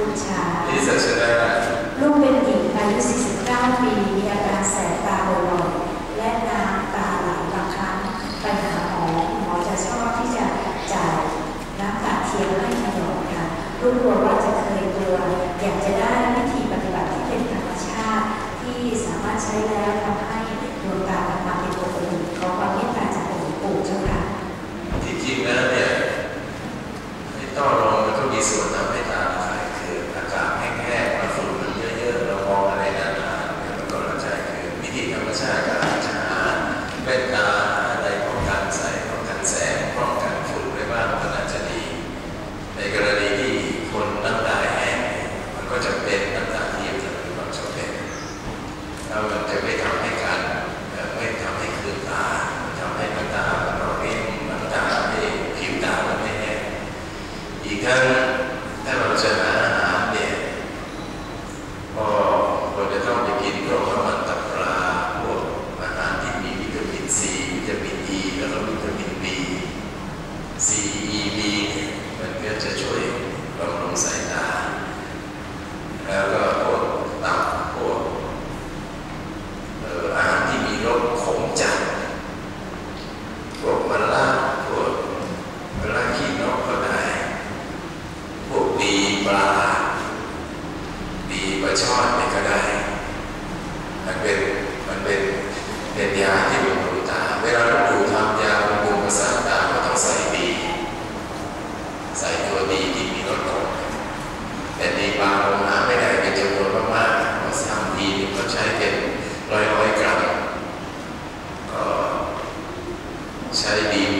บูชาลูกเป็นหญิงอายุ 49 ปี มีอาการแสบตาบวมและน้ำตาไหลบางครั้งปัญหาหมอหมอจะชอบที่จะจ่ายน้ำตาเทียมให้ขนมค่ะลูกกลัวว่าจะเคยกลัวอยากจะได้วิธีปฏิบัติที่เป็นธรรมชาติ ที่สามารถใช้แล้วทำให้ดวงตาออกมาเป็นปกติขอความเมตตาจากหลวงปู่เจ้าค่ะที่จริงแล้วเนี่ยไม่ต้องรอมันก็มีส่วนนะ done sai dele.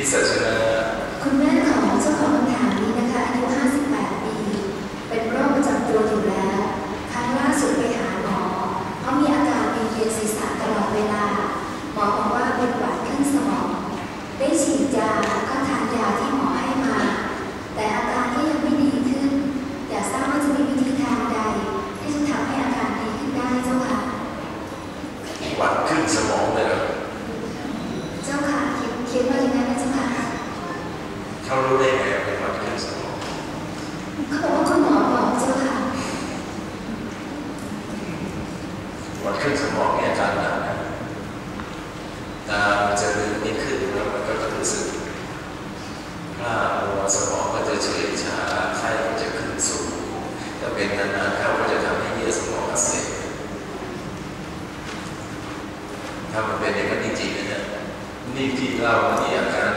researcher คุณแม่ของเจ้าของคำถามนี้นะคะอายุ 58 ปี เป็นโรคประจำตัวอยู่แล้ว ครั้งล่าสุดไปหาหมอเพราะมีอาการเป็นเวียนศีรษะตลอดเวลา หมอบอกว่าเป็นหวัดขึ้นสมอง ได้ฉีดยาก็ทานยาที่หมอให้มา แต่อาการก็ยังไม่ดีขึ้น อยากทราบว่าจะมีวิธีทางใด ที่จะทำให้อาการดีขึ้นได้เจ้าค่ะหวัดขึ้นสมอง เขารู้ได้ไงเป็นวัดขึ้สมองเขาบอกว่าคุณหมอบอกเจ้าค่ะวัดขึ้นสมองเนี่ยอาการหนักนะตามันจะลืมนิดขึ้นแล้วมันก็จะรู้สึกถ้ามัวสมองก็จะเฉยชาไข้ก็จะขึ้นสูงถ้าเป็นนานๆเข้าก็จะทำให้เยื่อสมองอักเสบถ้ามันเป็นอย่างนั้นจริงๆนะเนี่ยนี่ที่เรานี่อาการ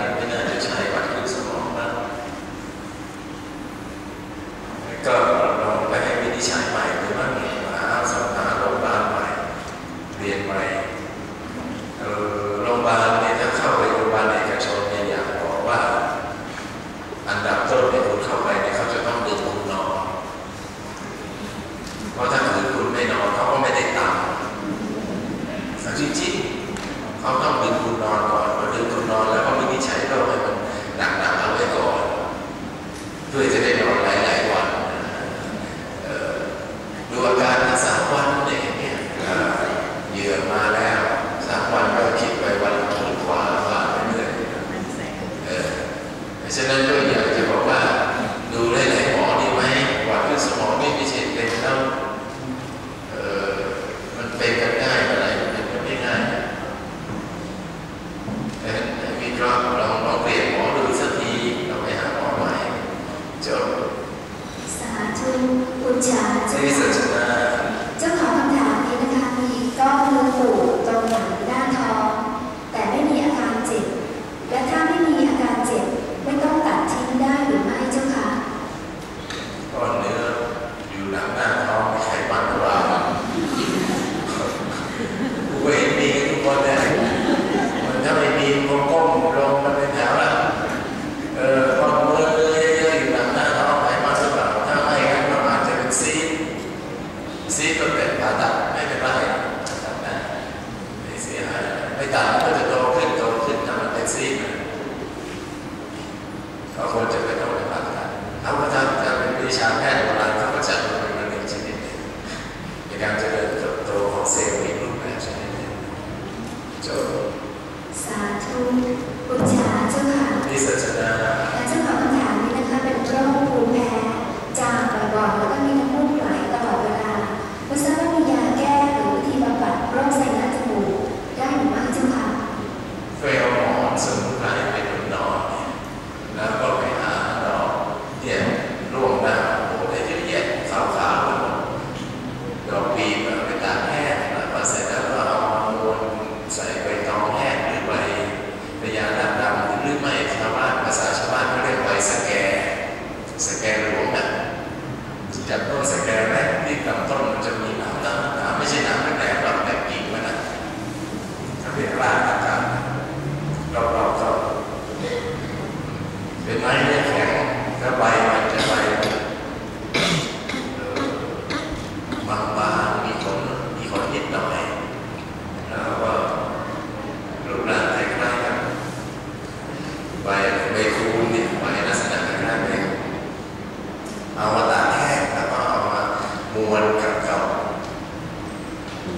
ดอก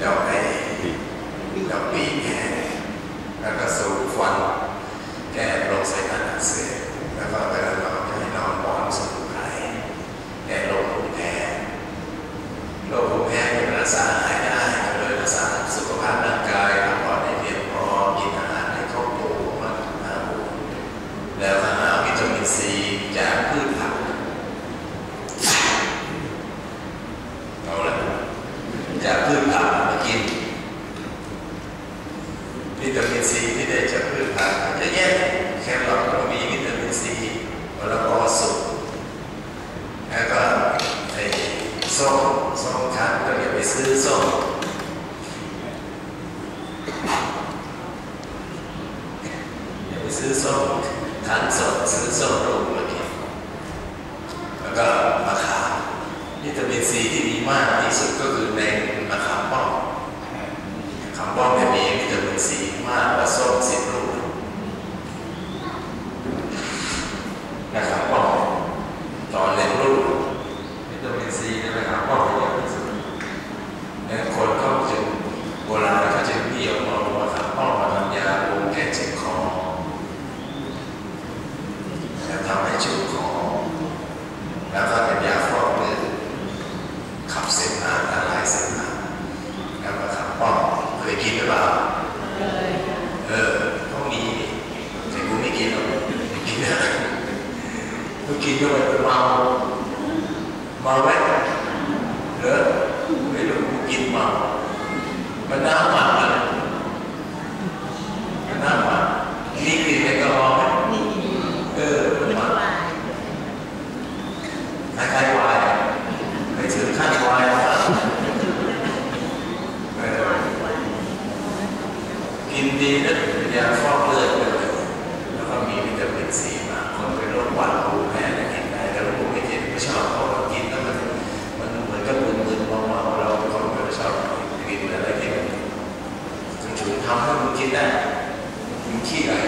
ดอกไอ้ดอกปีแแล้วก็สูบควันแก่ลงใส่กันเสียแล้วก็เวลาเราให้นอนบนสุนไพแก่ลงภูมิแพ้โรคภูมิแพ้เป็นภาษา ซีที่ได้จากพืชผักอะแยะแครอทก็มีวิตามินซีมะละกอสุกแล้วก็ไอ้ส้มส้มทั้นก็อย่าไปซื้อส้มอย่าไปซื้อส้มทั้นสดซื้อส้มรูปมากินแล้วก็มะขามวิตามินซีที่มีมากที่สุดก็คือแมง สิบรูปนะครับก็ตอนเรียนรูปวิตามินซีนะครับก็เยอะที่สุดแล้วคนเขาจึงโบราณเขาจึดี่ยวมเอามาทำป้องมาทำยาลงแก้เจ็บคอแล้วทำให้ชุ่มคอแล้วก็ กินเข้าไปเมาเมาไหมเหรอไม่รู้กินเมามันน้ำหวาน Tira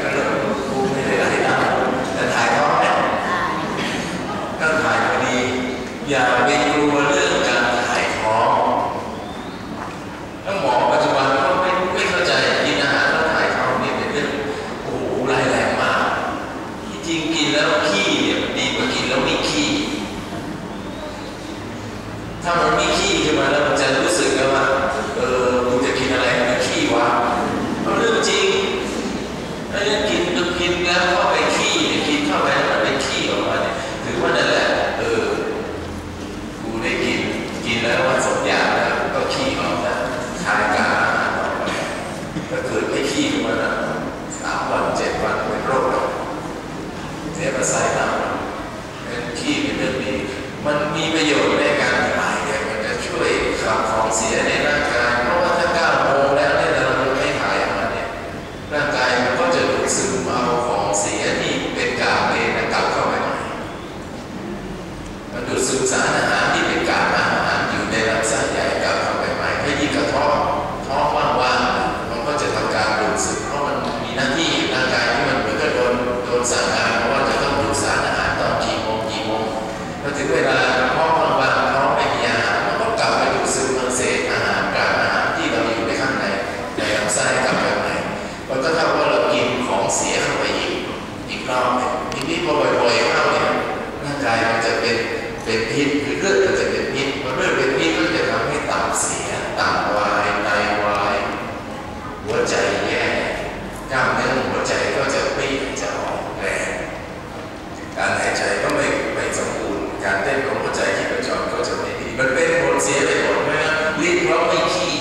เสียไปหมดนะลิ้นเราไม่ขี้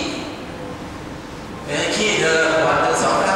ขี้เธอวันถึงสองครั้ง